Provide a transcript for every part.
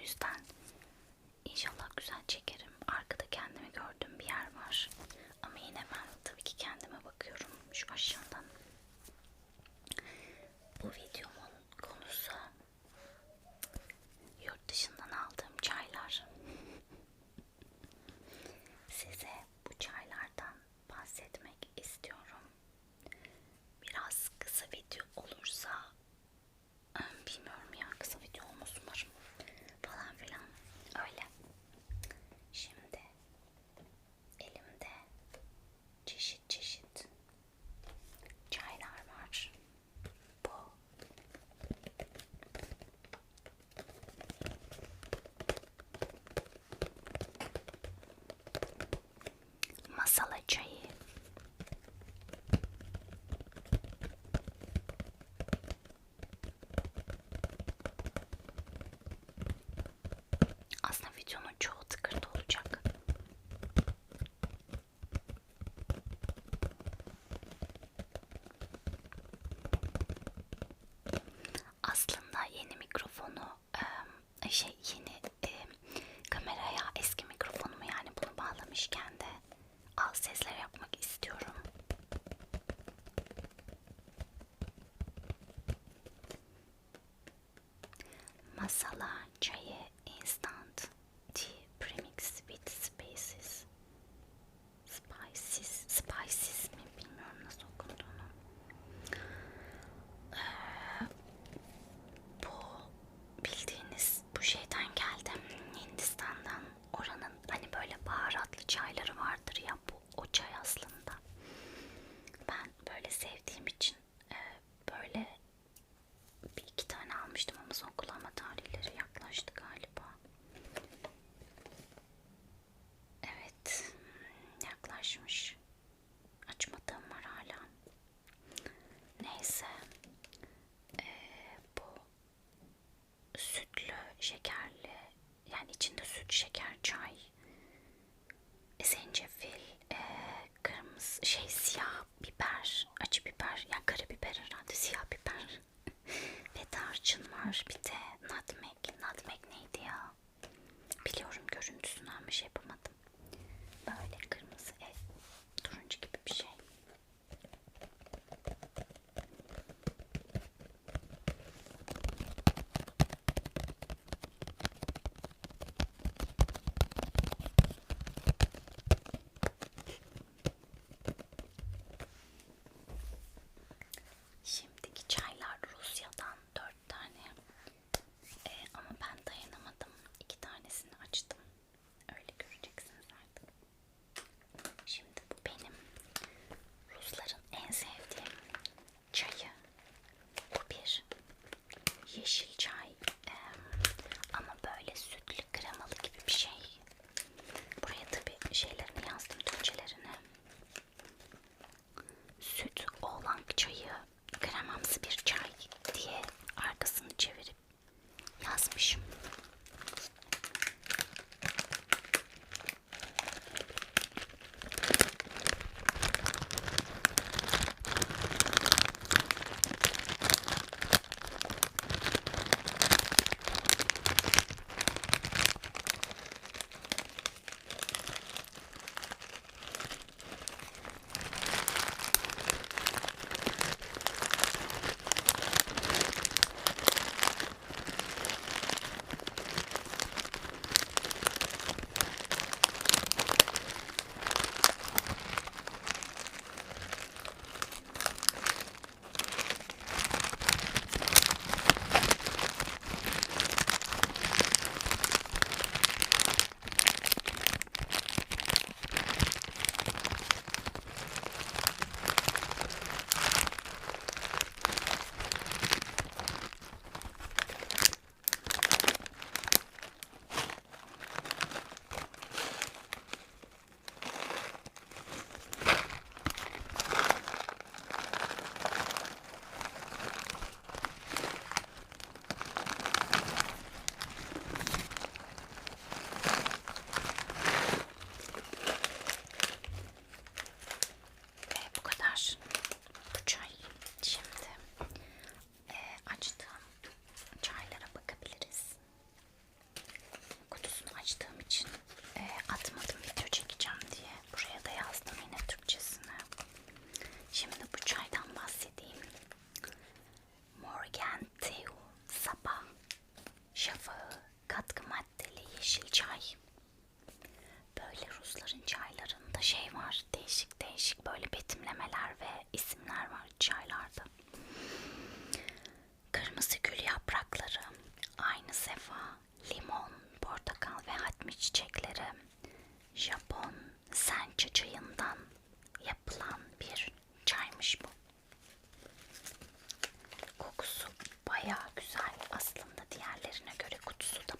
O yüzden inşallah güzel çekerim. Arkada kendimi gördüğüm bir yer var. Ama yine ben tabii ki kendime bakıyorum şu aşağıdan. Bu videomu Masala çayı şekerli, yani içinde süt, şeker, çay, çiçekleri Japon sen çiçeğinden yapılan bir çaymış bu. Kokusu baya güzel aslında diğerlerine göre kutusu da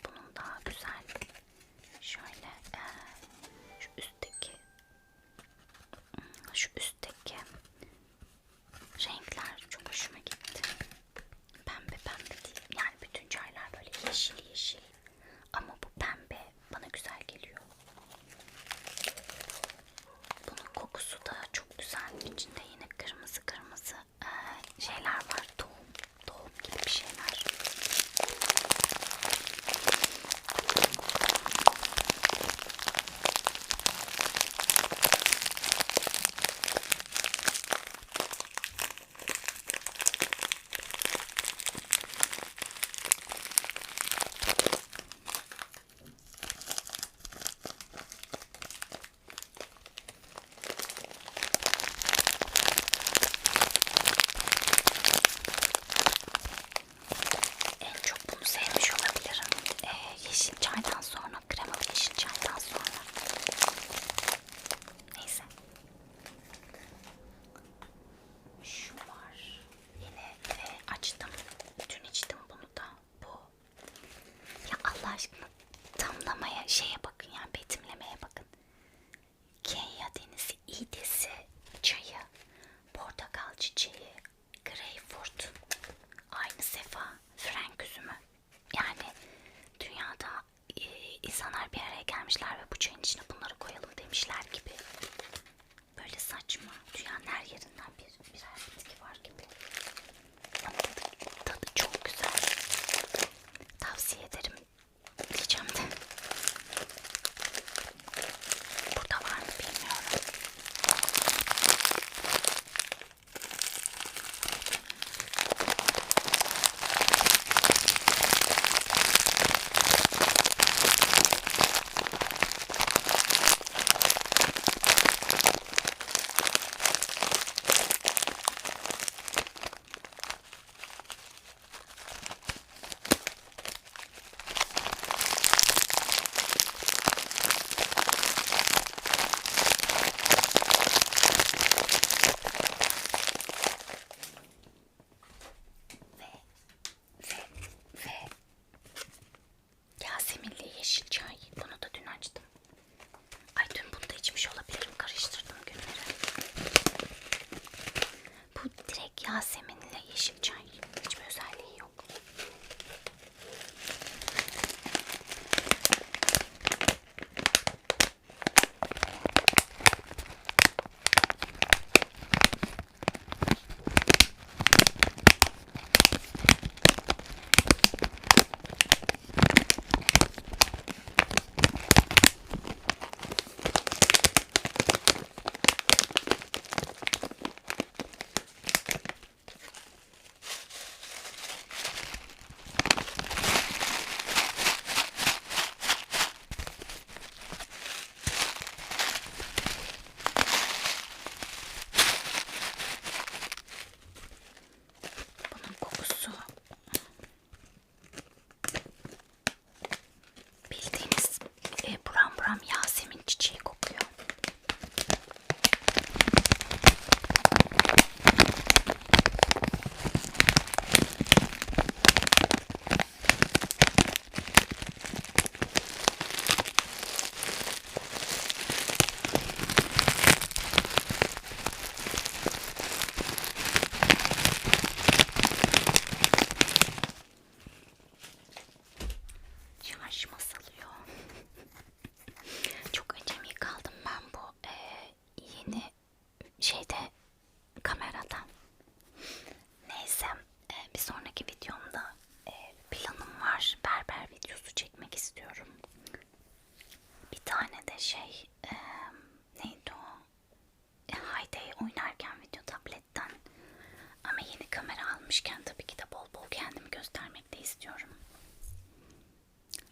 yapmışken tabii ki de bol bol kendimi göstermek de istiyorum.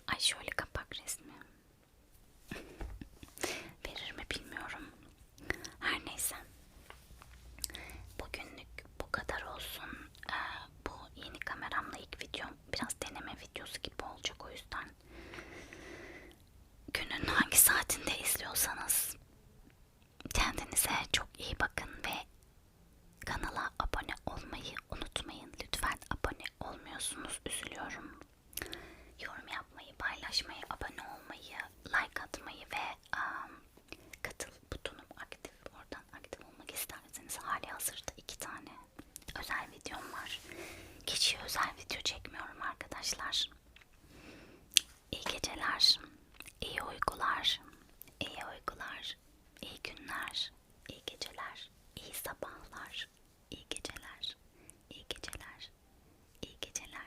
Ay şöyle kapak resmi. Verir mi bilmiyorum. Her neyse. Bugünlük bu kadar olsun. Ee, bu yeni kameramla ilk videom biraz deneme videosu gibi olacak o yüzden. Günün hangi saatinde izliyorsanız kişiye özel video çekmiyorum arkadaşlar. İyi geceler, iyi uykular, iyi uykular, iyi günler.